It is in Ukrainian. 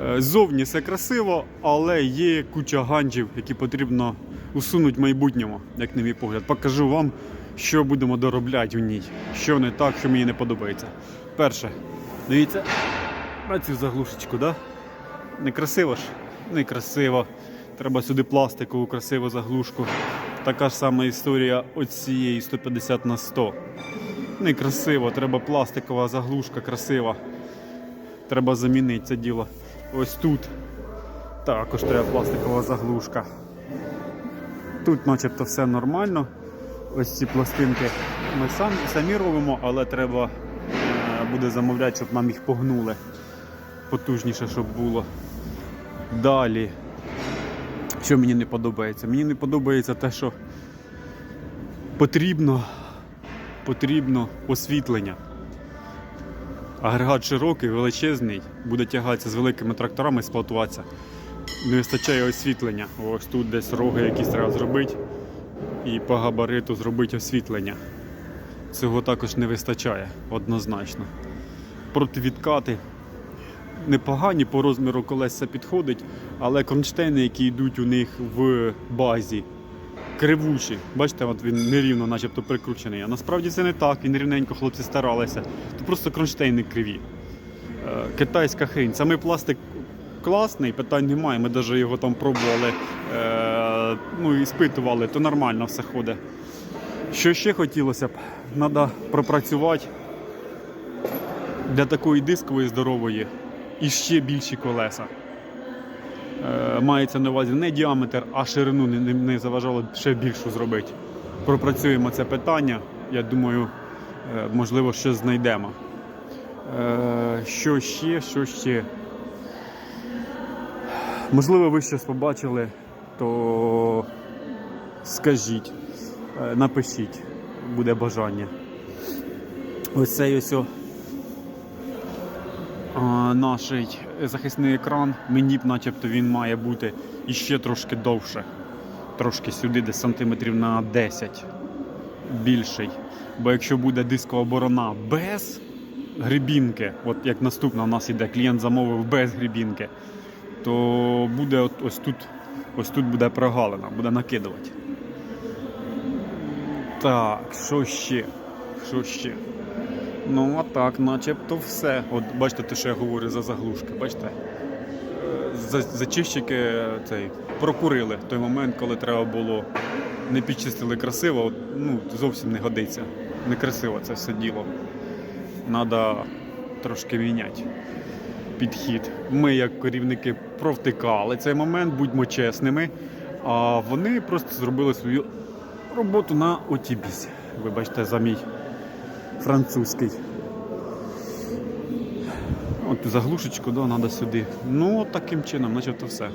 Е, Ззовні все красиво, але є куча ганджів, які потрібно усунути в майбутньому, як на мій погляд. Покажу вам, що будемо доробляти у ній, що не так, що мені не подобається. Перше, дивіться на цю заглушечку, да? Не красиво ж? Не красиво. Треба сюди пластикову красиву заглушку. Така ж сама історія оцієї 150 на 100. Некрасиво, треба пластикова заглушка красива. Треба замінити це діло. Ось тут також треба пластикова заглушка. Тут начебто все нормально. Ось ці пластинки ми самі, самі робимо, але треба е, буде замовляти, щоб нам їх погнули. Потужніше, щоб було. Далі. Що мені не подобається? Мені не подобається те, що потрібно, потрібно освітлення. Агрегат широкий, величезний, буде тягатися з великими тракторами, експлуатуватися. Не вистачає освітлення. Ось тут десь роги якісь треба зробити і по габариту зробити освітлення. Цього також не вистачає однозначно. Противідкати непогані по розміру колеса підходить, але кронштейни, які йдуть у них в базі, кривучі. Бачите, от він нерівно начебто прикручений. А насправді це не так, він рівненько хлопці старалися. То просто кронштейни криві. Е, Китайська хрінь. Самий пластик класний, питань немає. Ми навіть його там пробували, е, ну, іспитували, то нормально все ходить. Що ще хотілося б? Треба пропрацювати для такої дискової здорової і ще більші колеса. Е, мається на увазі не діаметр, а ширину не, заважало ще більшу зробити. Пропрацюємо це питання. Я думаю, е, можливо, щось знайдемо. Е, що ще, що ще? Можливо, ви щось побачили, то скажіть, напишіть, буде бажання. Ось цей ось наш захисний екран, мені б начебто він має бути іще трошки довше. Трошки сюди, десь сантиметрів на 10 більший. Бо якщо буде дискова борона без грибінки, от як наступна у нас іде, клієнт замовив без грибінки, то буде от, ось тут, ось тут буде прогалина, буде накидувати. Так, що ще? Що ще? Ну, а так, начебто все. От бачите, те, що я говорю за заглушки, бачите? За, зачищики цей, прокурили той момент, коли треба було. Не підчистили красиво, ну, зовсім не годиться. Некрасиво це все діло. Треба трошки міняти підхід. Ми, як керівники, провтикали цей момент, будьмо чесними. А вони просто зробили свою роботу на отібісі. Вибачте за мій французький. От заглушечку, да, треба сюди. Ну, от таким чином, начебто все.